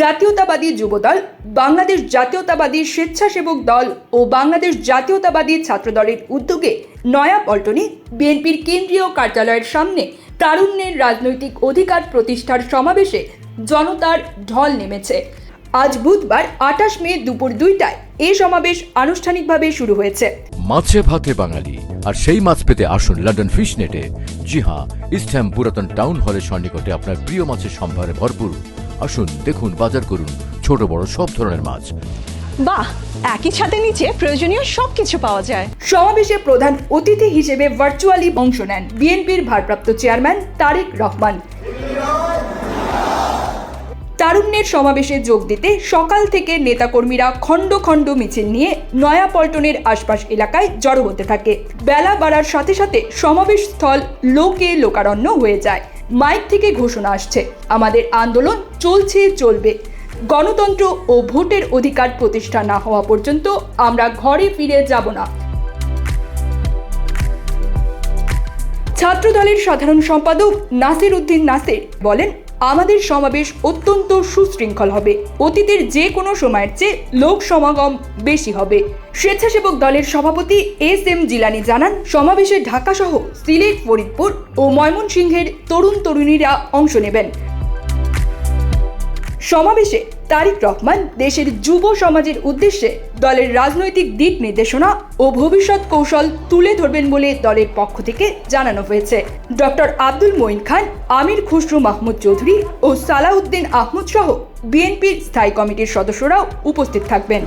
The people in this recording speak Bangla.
জাতীয়তাবাদী যুবদল, বাংলাদেশ জাতীয়তাবাদী স্বেচ্ছাসেবক দল ও বাংলাদেশ জাতীয়তাবাদী ছাত্রদলের উদ্যোগে নয়াপল্টনে বিএনপির কেন্দ্রীয় কার্যালয়ের সামনে তারুণ্যের রাজনৈতিক অধিকার প্রতিষ্ঠার সমাবেশে জনতার ঢল নেমেছে। আজ বুধবার আঠাশ মে দুপুর দুইটায় এই সমাবেশ আনুষ্ঠানিকভাবে শুরু হয়েছে। মাছে ভাতে বাঙালি, আর সেই মাছ পেতে আসুন লন্ডন ফিশ নেটে জি হ্যাঁ ইস্টহ্যাম পুরাতন টাউন হলের সন্নিকটে আপনার প্রিয় মাছের সম্ভারে ভরপুর আসুন দেখুন বাজার করুন ছোট বড় সব ধরনের মাছ। বাহ একই ছাদের নিচে প্রয়োজনীয় সবকিছু পাওয়া যায়। সমাবেশে প্রধান অতিথি হিসেবে ভার্চুয়ালি অংশ নেন বিএনপির ভারপ্রাপ্ত চেয়ারম্যান তারেক রহমান। তারুণ্যের সমাবেশে যোগ দিতে সকাল থেকে নেতাকর্মীরা খণ্ড খণ্ড মিছিল নিয়ে নয়াপল্টনের আশপাশ এলাকায় জড়ো হতে থাকে। বেলা বাড়ার সাথে সাথে সমাবেশ স্থল লোকে লোকারণ্য হয়ে যায়। মাইক থেকে ঘোষণা আসছে। আমাদের আন্দোলন চলছে, চলবে। গণতন্ত্র ও ভোটের অধিকার প্রতিষ্ঠা না হওয়া পর্যন্ত আমরা ঘরে ফিরে যাব না। ছাত্রদলের সাধারণ সম্পাদক নাসির উদ্দিন নাসির বলেন আমাদের সমাবেশ অত্যন্ত সুশৃঙ্খল হবে। অতীতের যে কোনো সময়ের চেয়ে লোক সমাগম বেশি হবে। স্বেচ্ছাসেবক দলের সভাপতি এস এম জিলানি জানান, সমাবেশে ঢাকাসহ সিলেট, ফরিদপুর ও ময়মনসিংহের তরুণ তরুণীরা অংশ নেবেন। সমাবেশে তারিক রহমান দেশের যুব সমাজের উদ্দেশ্যে দলের রাজনৈতিক দিক নির্দেশনা ও ভবিষ্যৎ কৌশল তুলে ধরবেন বলে দলের পক্ষ থেকে জানানো হয়েছে। ডক্টর আব্দুল মঈন খান, আমির খুসরু মাহমুদ চৌধুরী ও সালাউদ্দিন আহমদ সহ বিএনপির স্থায়ী কমিটির সদস্যরাও উপস্থিত থাকবেন।